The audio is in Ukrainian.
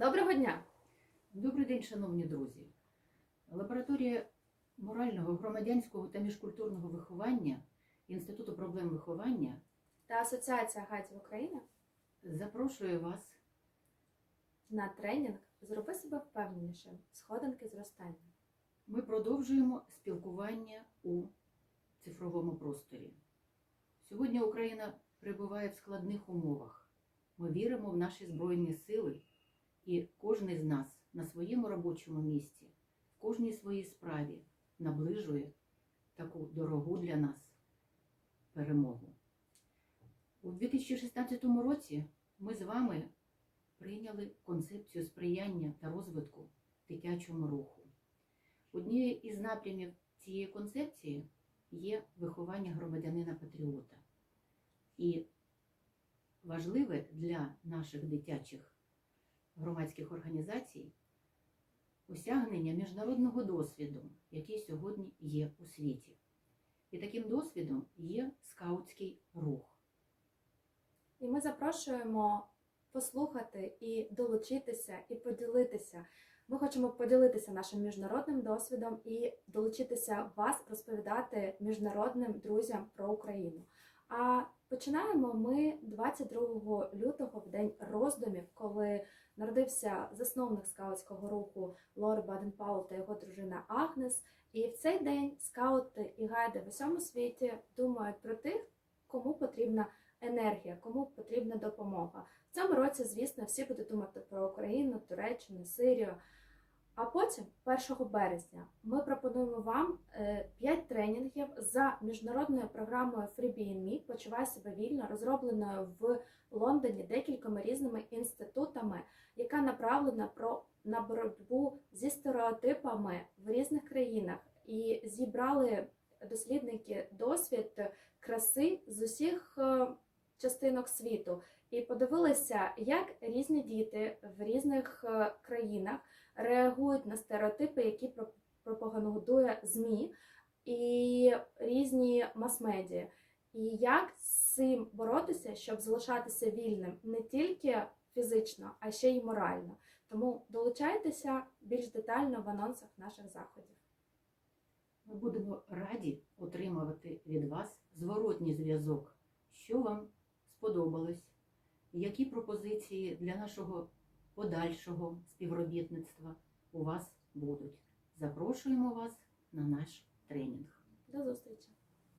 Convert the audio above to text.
Доброго дня! Добрий день, шановні друзі. Лабораторія морального, громадянського та міжкультурного виховання Інституту проблем виховання Та Асоціація гайдів України запрошує вас на тренінг Зроби себе впевненішим. Сходинки зростання. Ми продовжуємо спілкування у цифровому просторі. Сьогодні Україна перебуває в складних умовах. Ми віримо в наші Збройні сили, і кожен з нас на своєму робочому місці, в кожній своїй справі наближує таку дорогу для нас перемогу. У 2016 році ми з вами прийняли концепцію сприяння та розвитку дитячому руху. Однією із напрямів цієї концепції є виховання громадянина-патріота. І важливе для наших дитячих громадських організацій осягнення міжнародного досвіду, який сьогодні є у світі. І таким досвідом є скаутський рух. І ми запрошуємо послухати і долучитися, і поділитися. Ми хочемо поділитися нашим міжнародним досвідом і долучитися вас розповідати міжнародним друзям про Україну. А починаємо ми 22 лютого, в день роздумів, коли народився засновник скаутського руху Лор Баден Паул та його дружина Агнес. І в цей день скаути і гайди в усьому світі думають про тих, кому потрібна енергія, кому потрібна допомога. В цьому році, звісно, всі будуть думати про Україну, Туреччину, Сирію. А потім, 1 березня, ми пропонуємо вам 5 тренінгів за міжнародною програмою FreeBNME Почувай себе вільно, розробленою в Лондоні декількома різними інститутами, направлена про на боротьбу зі стереотипами в різних країнах. І зібрали дослідники досвід краси з усіх е, частинок світу і подивилися, як різні діти в різних е, країнах реагують на стереотипи, які пропагандує ЗМІ і різні мас-медіа. І як з цим боротися, щоб залишатися вільним не тільки фізично, а ще й морально. Тому долучайтеся більш детально в анонсах наших заходів. Ми будемо раді отримувати від вас зворотній зв'язок, що вам сподобалось, які пропозиції для нашого подальшого співробітництва у вас будуть. Запрошуємо вас на наш тренінг. До зустрічі!